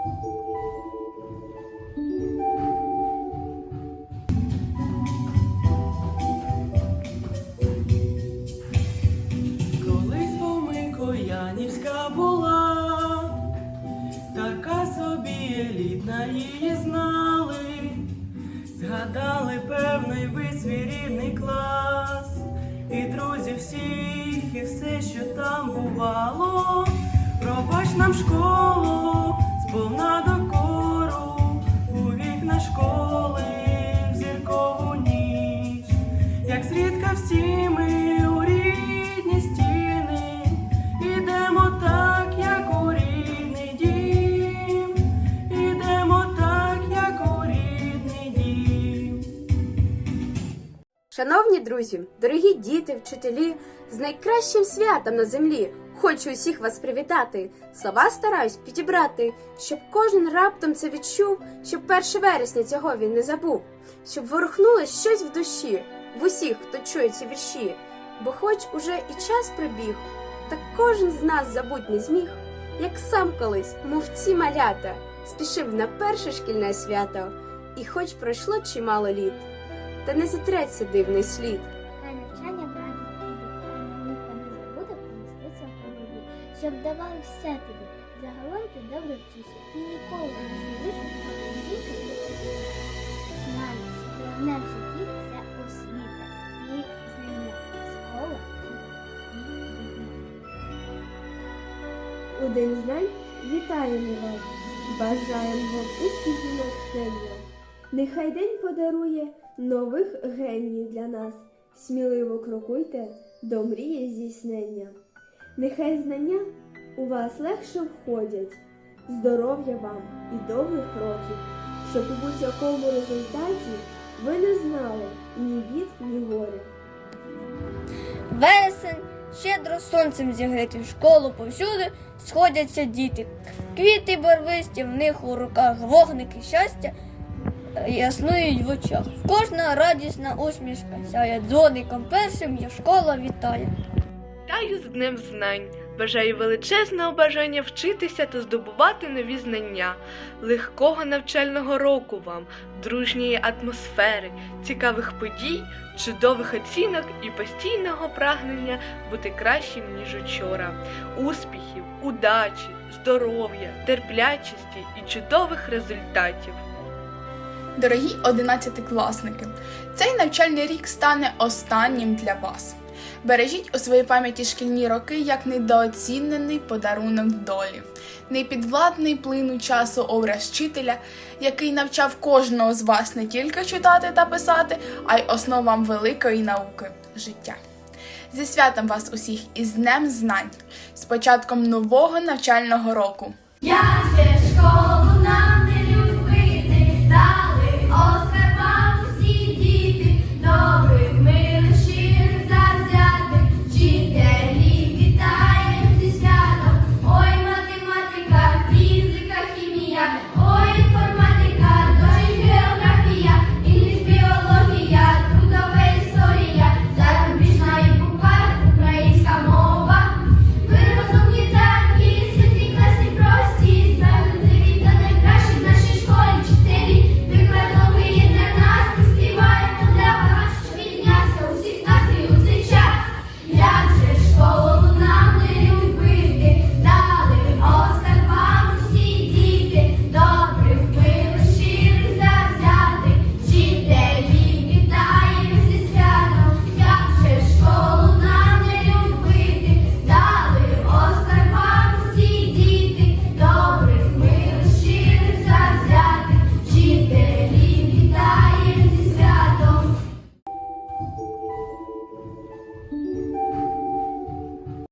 Колись Помикоянівська була, така собі елітна її знали, згадали певний ви свій рідний клас, і друзів всіх, і все, що там бувало, пробач нам школу, сповна докору, у вікна школи Шановні друзі, дорогі діти, вчителі, з найкращим святом на землі хочу усіх вас привітати. Слова стараюсь підібрати, щоб кожен раптом це відчув, щоб 1 вересня цього він не забув, щоб ворухнулось щось в душі, в усіх, хто чує ці вірші. Бо хоч уже і час прибіг, та кожен з нас забуть не зміг, як сам колись, мов ці малята, спішив на перше шкільне свято, і хоч пройшло чимало літ та не затреться дивний слід. Хай навчання радість буде, хай не забуде поміститься в голові, щоб давали все тобі. Загалом ти добре вчися і ніколи не оцінки не собі. Знай, що головне в житті це освіта і знання. Школа і відмова. У День знань вітаємо вас, бажаємо вам успіхів натхнення. Нехай день подарує нових геніїв для нас. Сміливо крокуйте до мрії здійснення. Нехай знання у вас легше входять, здоров'я вам і довгих років, щоб у будь-якому результаті ви не знали ні бід, ні горя. Вересень щедро сонцем зігріти в школу повсюди сходяться діти. Квіти барвисті, в них у руках вогники щастя яснують в очах. Кожна радісна усмішка сяє дзвоником першим, я школа вітає. Вітаю з Днем Знань! Бажаю величезного бажання вчитися та здобувати нові знання, легкого навчального року вам, дружньої атмосфери, цікавих подій, чудових оцінок і постійного прагнення бути кращим, ніж учора, успіхів, удачі, здоров'я, терплячості і чудових результатів. Дорогі одинадцятикласники, цей навчальний рік стане останнім для вас. Бережіть у своїй пам'яті шкільні роки як недооцінений подарунок долі, непідвладний плину часу образ вчителя, який навчав кожного з вас не тільки читати та писати, а й основам великої науки життя. Зі святом вас усіх із Днем Знань, з початком нового навчального року! Я